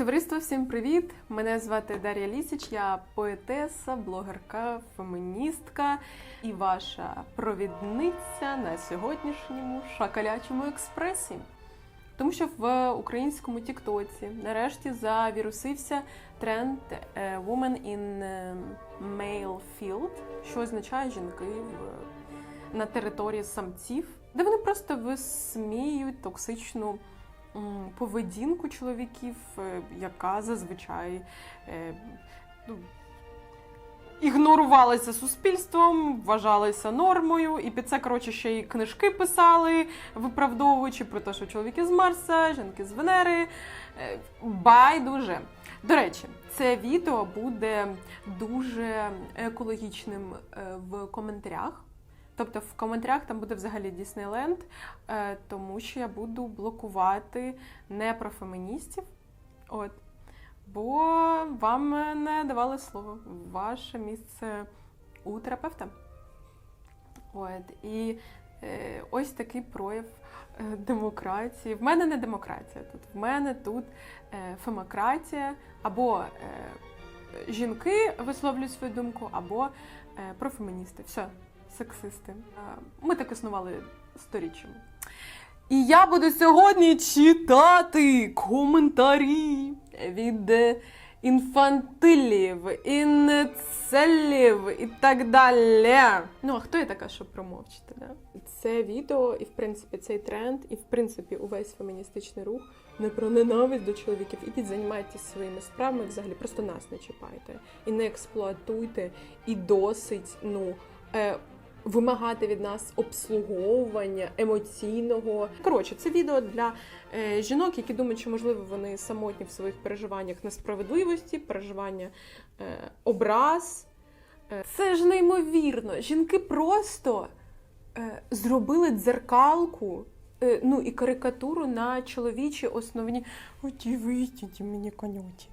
Товариство, всім привіт! Мене звати Дар'я Лісіч, я поетеса, блогерка, феміністка і ваша провідниця на сьогоднішньому шакалячому експресі. Тому що в українському Тіктоці нарешті завірусився тренд е, Woman in е, Male Field, що означає жінки на території самців, де вони просто висміюють токсичну поведінку чоловіків, е, яка зазвичай е, ну, ігнорувалася суспільством, вважалася нормою, і під це коротше ще й книжки писали, виправдовуючи про те, що чоловіки з Марса, жінки з Венери. Е, Байдуже. До речі, це відео буде дуже екологічним в коментарях. Тобто в коментарях там буде взагалі Діснейленд, тому що я буду блокувати не про феміністів. От. Бо вам не давали слово. Ваше місце у терапевта. От. І е, ось такий прояв е, демократії. В мене не демократія тут. В мене тут е, фемократія, або е, жінки висловлюють свою думку, або е, профеміністи. Все, сексисти. Е, Ми так існували сторіччями. І я буду сьогодні читати коментарі від інфантилів, інцелів і так далі. Ну, а хто я така, щоб промовчити? Да? Це відео, і в принципі цей тренд, і в принципі увесь феміністичний рух не про ненависть до чоловіків. Ідіть, займайтеся своїми справами, взагалі просто нас не чіпайте. І не експлуатуйте, і досить, ну. Е, Вимагати від нас обслуговування емоційного. Коротше, це відео для е, жінок, які думають, що можливо вони самотні в своїх переживаннях несправедливості, переживання е, образ. Е, це ж неймовірно. Жінки просто е, зробили дзеркалку. е, Ну і карикатуру на чоловічі основні оті витяті мені конюті.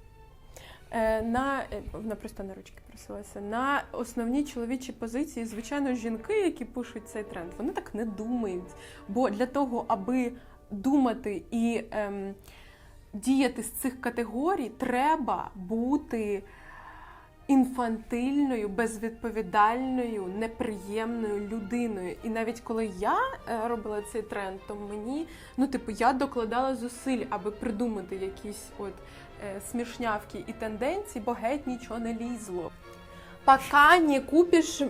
Е, На е, вона просто на ручки просилася. На основні чоловічі позиції, звичайно, жінки, які пишуть цей тренд, вони так не думають. Бо для того, аби думати і ем, діяти з цих категорій, треба бути інфантильною, безвідповідальною, неприємною людиною. І навіть коли я е, робила цей тренд, то мені, ну, типу, я докладала зусиль, аби придумати якісь от е, смішнявки і тенденції, бо геть нічого не лізло. Пока не купиш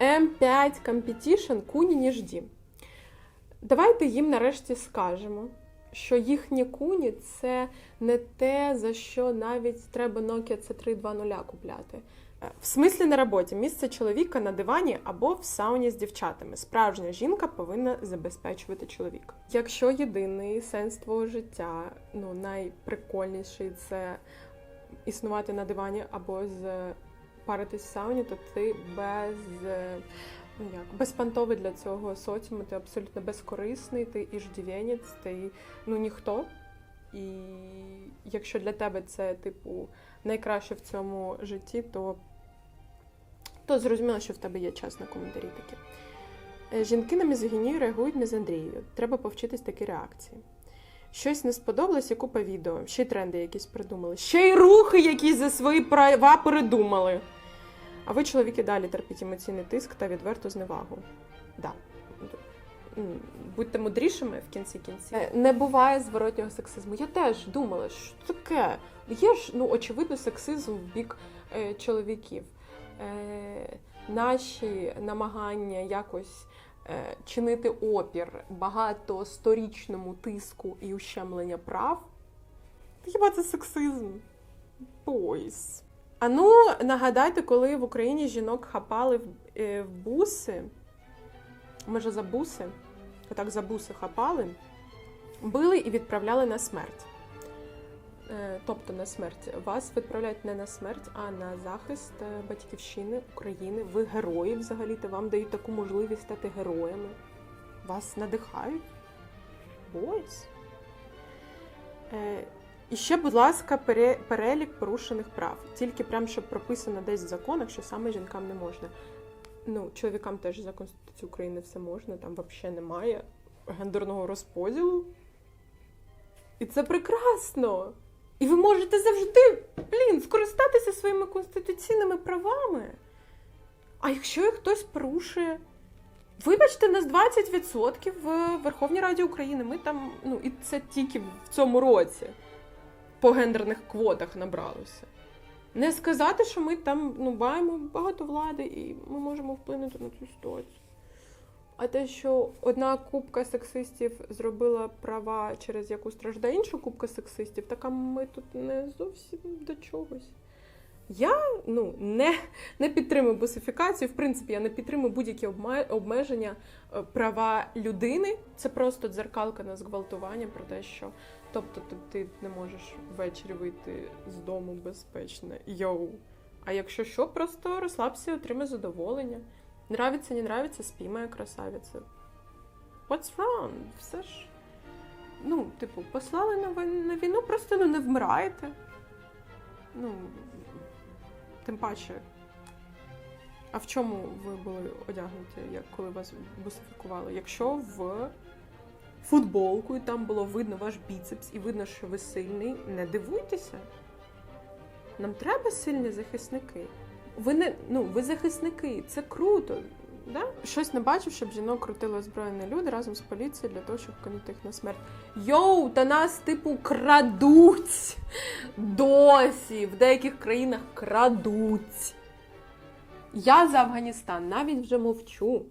М5 Competition, куні не жді. Давайте їм нарешті скажемо, що їхні куні це не те, за що навіть треба Nokia C320 купляти. Е, В смислі на роботі місце чоловіка на дивані або в сауні з дівчатами. Справжня жінка повинна забезпечувати чоловіка. Якщо єдиний сенс твого життя, ну найприкольніший це існувати на дивані або з паритись в сауні, то ти без е, ну безпантовий для цього соціуму, ти абсолютно безкорисний, ти іждівенець, ти ну ніхто. І якщо для тебе це, типу, найкраще в цьому житті, то, то зрозуміло, що в тебе є час на коментарі такі. Е, Жінки на мізогінію реагують мізандрією. Треба повчитись такі реакції. Щось не сподобалось і купа відео. Ще й тренди якісь придумали. Ще й рухи якісь за свої права передумали. А ви, чоловіки, далі терпіть емоційний тиск та відверту зневагу. Да. Будьте мудрішими в кінці кінці. Е, Не буває зворотнього сексизму. Я теж думала, що таке. Є ж ну, очевидно сексизм в бік е, чоловіків. Е, наші намагання якось е, чинити опір багатосторічному тиску і ущемлення прав. Хіба це сексизм? Бойс. А ну, нагадайте, коли в Україні жінок хапали в, е, в буси, може за буси, отак за буси хапали, били і відправляли на смерть. Е, Тобто на смерть. Вас відправляють не на смерть, а на захист е, батьківщини України. Ви герої взагалі-то вам дають таку можливість стати героями. Вас надихають. Бойс. Е, і ще, будь ласка, перелік порушених прав. Тільки прям щоб прописано десь в законах, що саме жінкам не можна. Ну, чоловікам теж за Конституцією України все можна, там взагалі немає гендерного розподілу. І це прекрасно. І ви можете завжди, блін, скористатися своїми конституційними правами. А якщо їх хтось порушує, вибачте, нас 20% в Верховній Раді України. Ми там, ну, і це тільки в цьому році по гендерних квотах набралося. Не сказати, що ми там ну, маємо багато влади і ми можемо вплинути на цю ситуацію. А те, що одна купка сексистів зробила права, через яку страждає інша купка сексистів, так а ми тут не зовсім до чогось. Я ну, не, не підтримую босифікацію. В принципі, я не підтримую будь-які обмеження е, права людини. Це просто дзеркалка на зґвалтування про те, що тобто ти, ти не можеш ввечері вийти з дому безпечно. Йоу. А якщо що, просто розслабся і отримай задоволення. Нравиться, не нравиться, спи, моя красавиця. What's wrong? Все ж. Ну, типу, послали на, на війну, просто ну, не вмирайте. Ну, тим паче. А в чому ви були одягнуті, як коли вас бусифікували? Якщо в футболку і там було видно ваш біцепс і видно, що ви сильний, не дивуйтеся. Нам треба сильні захисники. Ви не ну, ви захисники, це круто. Да? Щось не бачив, щоб жінок крутили озброєні люди разом з поліцією для того, щоб кинути їх на смерть. Йоу, та нас, типу, крадуть. Досі в деяких країнах крадуть. Я за Афганістан навіть вже мовчу.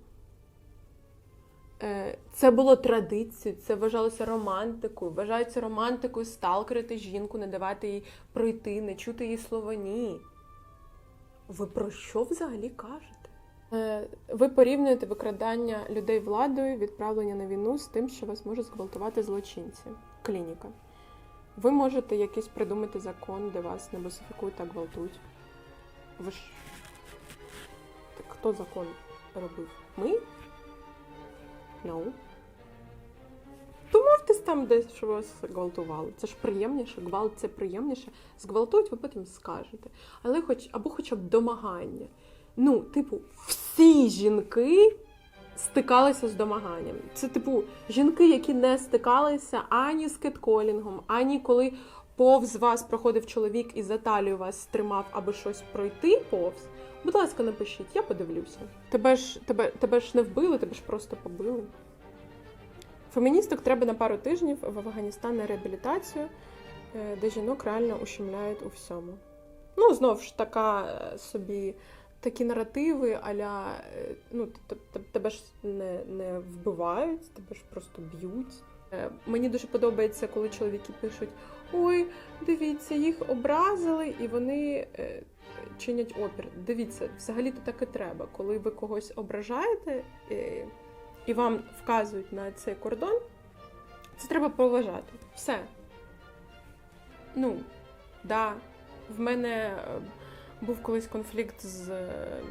Е, Це було традицією, це вважалося романтикою. Вважається романтикою сталкерити жінку, не давати їй пройти, не чути її слова ні. Ви про що взагалі кажете? Е, Ви порівнюєте викрадання людей владою, відправлення на війну з тим, що вас можуть зґвалтувати злочинці. Клініка. Ви можете якийсь придумати закон, де вас не босифікують та гвалтують. Ви ж. Так хто закон робив? Ми? Ну. Домовтесь там десь, що вас гвалтували. Це ж приємніше, гвалт це приємніше. Зґвалтують, ви потім скажете. Але хоч або хоча б домагання. Ну, типу, всі жінки стикалися з домаганням. Це, типу, жінки, які не стикалися ані з кетколінгом, ані коли повз вас проходив чоловік і за талію вас тримав, аби щось пройти повз. Будь ласка, напишіть, я подивлюся. Тебе ж, тебе, тебе ж не вбили, тебе ж просто побили. Феміністок треба на пару тижнів в Афганістан на реабілітацію, е, де жінок реально ущемляють у всьому. Ну, знов ж така е, собі такі наративи, аля е, ну, тебе ж не, не вбивають, тебе ж просто б'ють. Мені дуже подобається, коли чоловіки пишуть: ой, дивіться, їх образили, і вони чинять опір. Дивіться, взагалі-то так і треба. Коли ви когось ображаєте е, і вам вказують на цей кордон, це треба поважати. Все. Ну, да, в мене е, був колись конфлікт з е,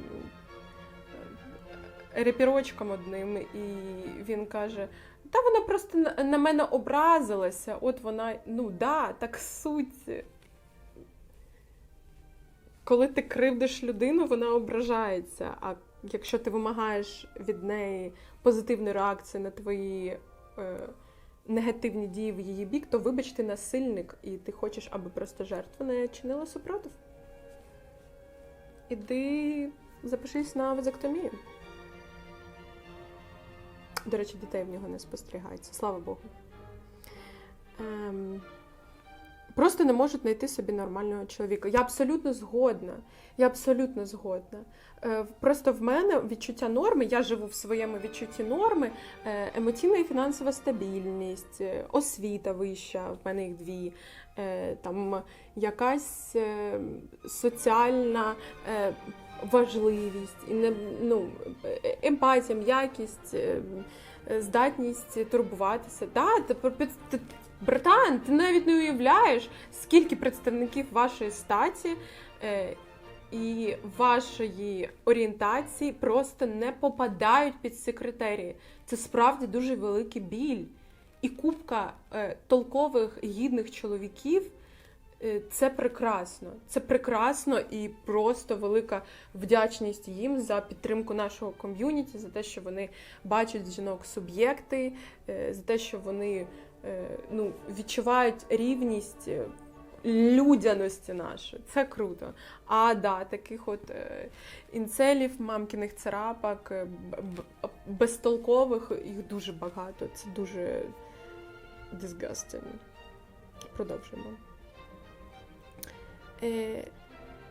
репірочком одним, і він каже: та вона просто на мене образилася. От вона, ну да, так суть. Коли ти кривдиш людину, вона ображається. А якщо ти вимагаєш від неї позитивної реакції на твої е, негативні дії в її бік, то вибач, ти насильник, і ти хочеш, аби просто жертва не чинила супротив. Іди запишись на вазектомію. До речі, дітей в нього не спостерігається, слава Богу. Ем, просто не можуть знайти собі нормального чоловіка. Я абсолютно згодна. Я абсолютно згодна. Е, просто в мене відчуття норми, я живу в своєму відчутті норми, е, емоційна і фінансова стабільність, е, освіта вища, в мене їх дві, там якась соціальна важливість, ну, емпатія, м'якість, здатність турбуватися. Да, братан, ти навіть не уявляєш, скільки представників вашої статі. Е, і вашої орієнтації просто не попадають під ці критерії. Це справді дуже великий біль. І купка е, толкових гідних чоловіків е, це прекрасно. Це прекрасно і просто велика вдячність їм за підтримку нашого ком'юніті, за те, що вони бачать жінок суб'єкти, е, за те, що вони ну, відчувають рівність е, людяності нашої. Це круто. А да, таких от е, інцелів, мамкиних царапок, е, безтолкових, їх дуже багато. Це дуже disgusting. Продовжуємо. Е,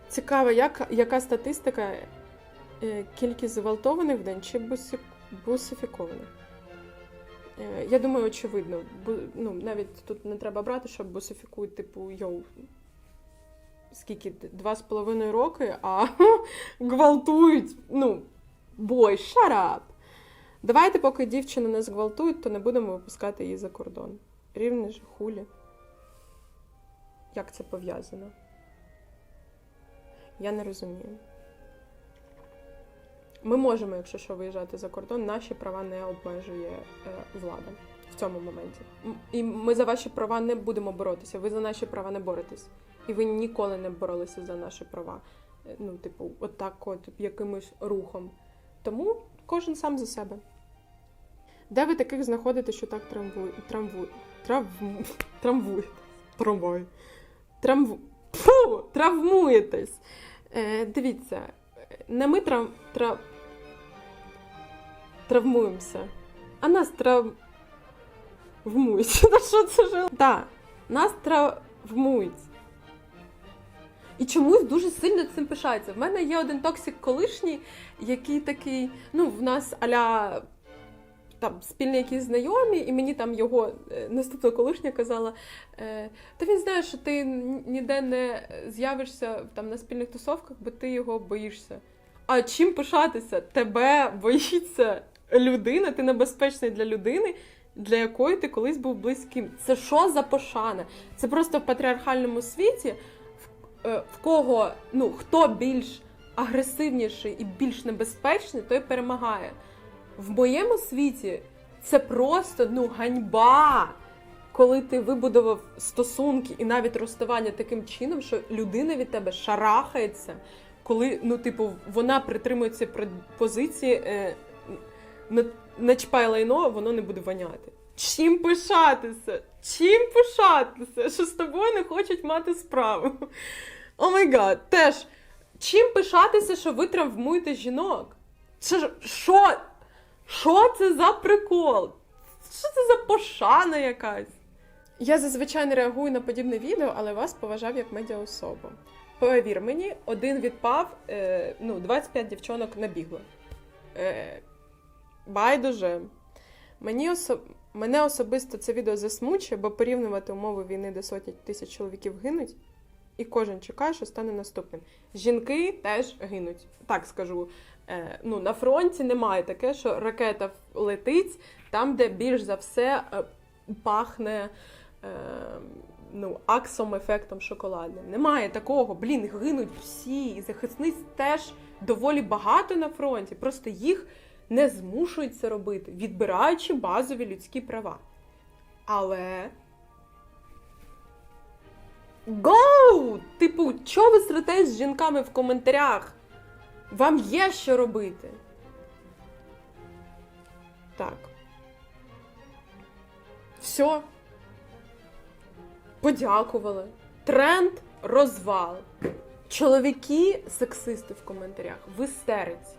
цікаво, як, яка статистика е, кількість зґвалтованих в день чи бусифікованих? Е, я думаю, очевидно. Ну, навіть тут не треба брати, що бусифікують, типу, йоу. Скільки? Два з половиною роки, а гвалтують. Ну, бой, up. Давайте, поки дівчину не зґвалтують, то не будемо випускати її за кордон. Рівне ж хулі. Як це пов'язано? Я не розумію. Ми можемо, якщо що, виїжджати за кордон, наші права не обмежує е, влада в цьому моменті. І ми за ваші права не будемо боротися. Ви за наші права не боретесь. І ви ніколи не боролися за наші права. Е, Ну, типу, отак, от, якимось рухом. Тому кожен сам за себе. Де ви таких знаходите, що так трамвує, трамвує, травм, трамвує, трамвай, трамву, фу, травмуєтесь? Е, дивіться, не ми трав, трав, травмуємося, а нас травмують. На що це ж? Так, нас травмують. І чомусь дуже сильно цим пишаються. В мене є один токсик колишній, який такий, ну, в нас аля там спільні якісь знайомі, і мені там його е, наступна колишня казала: е, та він знає, що ти ніде не з'явишся там на спільних тусовках, бо ти його боїшся. А чим пишатися? Тебе боїться людина, ти небезпечний для людини, для якої ти колись був близьким. Це що за пошана? Це просто в патріархальному світі, в, е, в кого ну хто більш агресивніший і більш небезпечний, той перемагає. В моєму світі це просто ну ганьба, коли ти вибудував стосунки і навіть розставання таким чином, що людина від тебе шарахається, коли ну, типу, вона притримується позиції е, не лайно, воно не буде воняти. Чим пишатися? Чим пишатися? Що з тобою не хочуть мати справу? О май гад, теж. Чим пишатися, що ви травмуєте жінок? Це що? Що це за прикол? Що це за пошана якась? Я зазвичай не реагую на подібне відео, але вас поважав як медіаособу. Повір мені, один відпав, е, ну, 25 дівчонок набігло. Е, байдуже. Мені осо... Мене особисто це відео засмучує, бо порівнювати умови війни, де сотні тисяч чоловіків гинуть, і кожен чекає, що стане наступним. Жінки теж гинуть. Так скажу. Е, ну, на фронті немає таке, що ракета летить там, де більш за все е, пахне е, ну, аксом ефектом шоколадним. Немає такого. Блін, гинуть всі. І захисниць теж доволі багато на фронті. Просто їх не змушують це робити, відбираючи базові людські права. Але. Гоу! Типу, чого ви сретесь з жінками в коментарях? Вам є що робити. Так. Все. Подякували. Тренд розвал. Чоловіки сексисти в коментарях в істериці.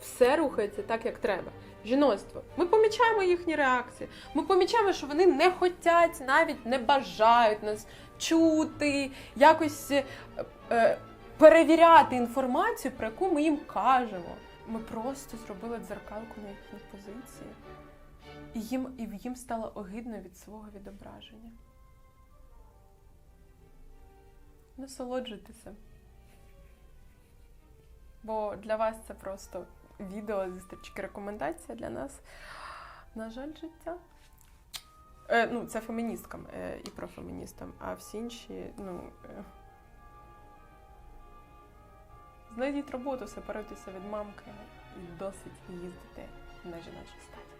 Все рухається так, як треба. Жіноцтво. Ми помічаємо їхні реакції. Ми помічаємо, що вони не хочуть, навіть не бажають нас чути, якось е, е, перевіряти інформацію, про яку ми їм кажемо. Ми просто зробили дзеркалку на їхні позиції, і їм, і їм стало огидно від свого відображення. Насолоджуйтеся. Бо для вас це просто відео зі стрічки рекомендація для нас. На жаль, життя. Е, ну, це феміністкам е, і профеміністам, а всі інші, ну. Е, знайдіть роботу, сепаруйтеся від мамки і досить їздити на жіночій статі.